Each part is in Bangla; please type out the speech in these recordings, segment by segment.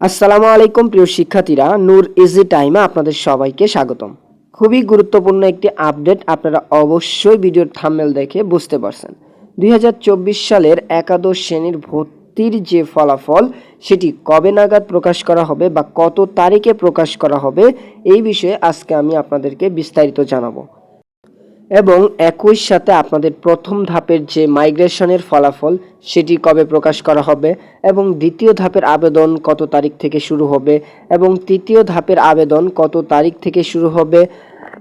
আসসালামু আলাইকুম প্রিয় শিক্ষার্থীরা, নূর ইজি টাইমে আপনাদের সবাইকে স্বাগতম। খুবই গুরুত্বপূর্ণ একটি আপডেট আপনারা অবশ্যই ভিডিওর থাম্বেল দেখে বুঝতে পারছেন। দুই হাজার চব্বিশ সালের একাদশ শ্রেণির ভর্তির যে ফলাফল, সেটি কবে নাগাদ প্রকাশ করা হবে বা কত তারিখে প্রকাশ করা হবে, এই বিষয়ে আজকে আমি আপনাদেরকে বিস্তারিত জানাব। এবং একই সাথে আপনাদের প্রথম ধাপের যে মাইগ্রেশনের ফলাফল, সেটি কবে প্রকাশ করা হবে এবং দ্বিতীয় ধাপের আবেদন কত তারিখ থেকে শুরু হবে এবং তৃতীয় ধাপের আবেদন কত তারিখ থেকে শুরু হবে।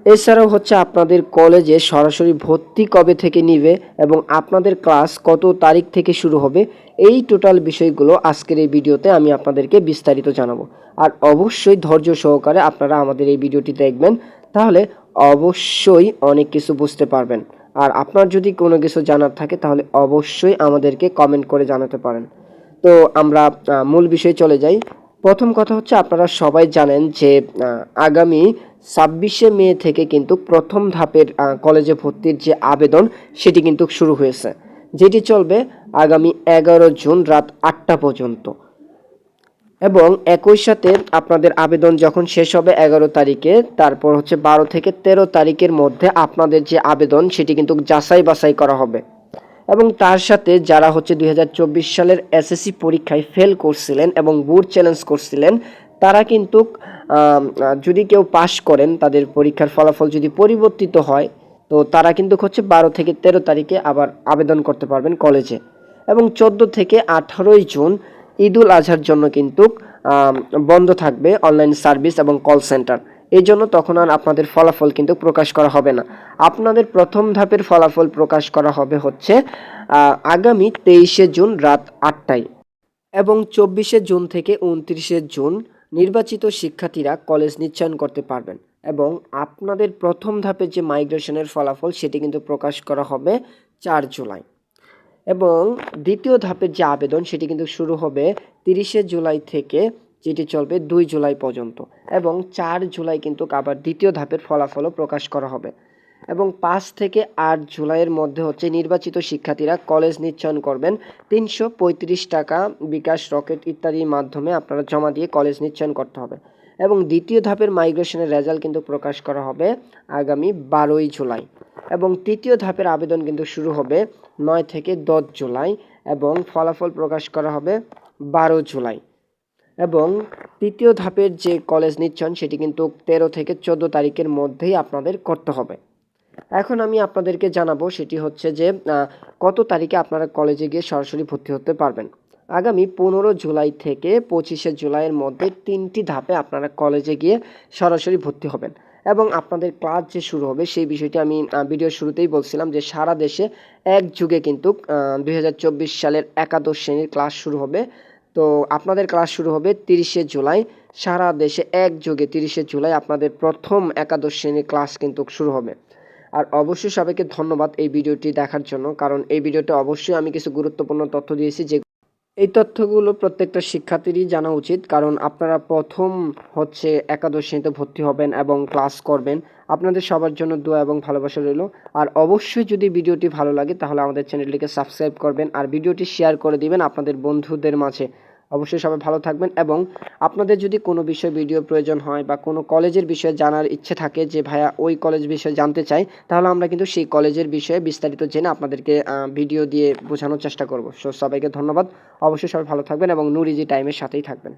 এছাড়াও হচ্ছে আপনাদের কলেজে সরাসরি ভর্তি কবে থেকে নিবে এবং আপনাদের ক্লাস কত তারিখ থেকে শুরু হবে, এই টোটাল বিষয়গুলো আজকের এই ভিডিওতে আমি আপনাদেরকে বিস্তারিত জানাব। আর অবশ্যই ধৈর্য সহকারে আপনারা আমাদের এই ভিডিওটি দেখবেন। তাহলে অবশ্যই অনেক কিছু বুঝতে পারবেন। আর আপনার যদি কোনো কিছু জানার থাকে, তাহলে অবশ্যই আমাদেরকে কমেন্ট করে জানাতে পারেন। তো আমরা মূল বিষয়ে চলে যাই। প্রথম কথা হচ্ছে, আপনারা সবাই জানেন যে আগামী ছাব্বিশে মে থেকে কিন্তু প্রথম ধাপের কলেজে ভর্তির যে আবেদন, সেটি কিন্তু শুরু হয়েছে। যেটি চলবে আগামী এগারো জুন রাত আটটা পর্যন্ত। এবং একই সাথে আপনাদের আবেদন যখন শেষ হবে এগারো তারিখে, তারপর হচ্ছে বারো থেকে তেরো তারিখের মধ্যে আপনাদের যে আবেদন, সেটি কিন্তু যাচাই বাছাই করা হবে। এবং তার সাথে যারা হচ্ছে দু হাজার চব্বিশ সালের এসএসসি পরীক্ষায় ফেল করছিলেন এবং বুট চ্যালেঞ্জ করছিলেন, তারা কিন্তু যদি কেউ পাশ করেন, তাদের পরীক্ষার ফলাফল যদি পরিবর্তিত হয়, তো তারা কিন্তু হচ্ছে বারো থেকে তেরো তারিখে আবার আবেদন করতে পারবেন কলেজে। এবং চোদ্দ থেকে আঠারোই জুন ঈদুল আজহার জন্য কিন্তু বন্ধ থাকবে অনলাইন সার্ভিস এবং কল সেন্টার এই জন্য তখন আর আপনাদের ফলাফল কিন্তু প্রকাশ করা হবে না। আপনাদের প্রথম ধাপের ফলাফল প্রকাশ করা হবে হচ্ছে আগামী তেইশে জুন রাত আটটায় এবং চব্বিশে জুন থেকে উনত্রিশে জুন নির্বাচিত শিক্ষার্থীরা কলেজ নিশ্চয়ন করতে পারবেন এবং আপনাদের প্রথম ধাপের যে মাইগ্রেশনের ফলাফল সেটি কিন্তু প্রকাশ করা হবে চার জুলাই। এবং দ্বিতীয় ধাপের যে আবেদন সেটি কিন্তু শুরু হবে তিরিশে জুলাই থেকে, যেটি চলবে দুই জুলাই পর্যন্ত এবং চার জুলাই কিন্তু আবার দ্বিতীয় ধাপের ফলাফলও প্রকাশ করা হবে। এবং পাঁচ থেকে আট জুলাইয়ের মধ্যে হচ্ছে নির্বাচিত শিক্ষার্থীরা কলেজ নিশ্চয়ন করবেন। তিনশো পঁয়ত্রিশ টাকা বিকাশ রকেট ইত্যাদির মাধ্যমে আপনারা জমা দিয়ে কলেজ নিশ্চয়ন করতে হবে। এবং দ্বিতীয় ধাপের মাইগ্রেশনের রেজাল্ট কিন্তু প্রকাশ করা হবে আগামী বারোই জুলাই। এবং তৃতীয় ধাপের আবেদন কিন্তু শুরু হবে নয় থেকে দশ জুলাই এবং ফলাফল প্রকাশ করা হবে বারো জুলাই। এবং তৃতীয় ধাপের যে কলেজ নিচ্ছেন, সেটি কিন্তু তেরো থেকে চোদ্দ তারিখের মধ্যেই আপনাদের করতে হবে। এখন আমি আপনাদেরকে জানাব সেটি হচ্ছে যে কত তারিখে আপনারা কলেজে গিয়ে সরাসরি ভর্তি হতে পারবেন। আগামী পনেরো জুলাই থেকে পঁচিশে জুলাইয়ের মধ্যে তিনটি ধাপে আপনারা কলেজে গিয়ে সরাসরি ভর্তি হবেন। এবং আপনাদের ক্লাস যে শুরু হবে, সেই বিষয়টি আমি ভিডিওর শুরুতেই বলছিলাম যে সারা দেশে এক যুগে কিন্তু দু হাজার চব্বিশ সালের একাদশ শ্রেণির ক্লাস শুরু হবে। তো আপনাদের ক্লাস শুরু হবে তিরিশে জুলাই। সারা দেশে একযোগে তিরিশে জুলাই আপনাদের প্রথম একাদশ শ্রেণির ক্লাস কিন্তু শুরু হবে। আর অবশ্যই সবাইকে ধন্যবাদ এই ভিডিওটি দেখার জন্য, কারণ এই ভিডিওতে অবশ্যই আমি কিছু গুরুত্বপূর্ণ তথ্য দিয়েছি যে এই তথ্যগুলো প্রত্যেকটা শিক্ষার্থীরই জানা উচিত, কারণ আপনারা প্রথম হচ্ছে একাদশ শ্রেণীতে ভর্তি হবেন এবং ক্লাস করবেন। আপনাদের সবার জন্য দোয়া এবং ভালোবাসা রইল। আর অবশ্যই যদি ভিডিওটি ভালো লাগে, তাহলে আমাদের চ্যানেলটিকে সাবস্ক্রাইব করবেন আর ভিডিওটি শেয়ার করে দিবেন আপনাদের বন্ধুদের মাঝে। অবশ্যই সবাই ভালো থাকবেন এবং আপনাদের যদি কোনো বিষয় ভিডিও প্রয়োজন হয় বা কোনো কলেজের বিষয়ে জানার ইচ্ছে থাকে যে, ভাইয়া, ওই কলেজ বিষয়ে জানতে চাই, তাহলে আমরা কিন্তু সেই কলেজের বিষয়ে বিস্তারিত জেনে আপনাদেরকে ভিডিও দিয়ে বোঝানোর চেষ্টা করব। সো সবাইকে ধন্যবাদ। অবশ্যই সবাই ভালো থাকবেন এবং নুরিজি টাইমের সাথেই থাকবেন।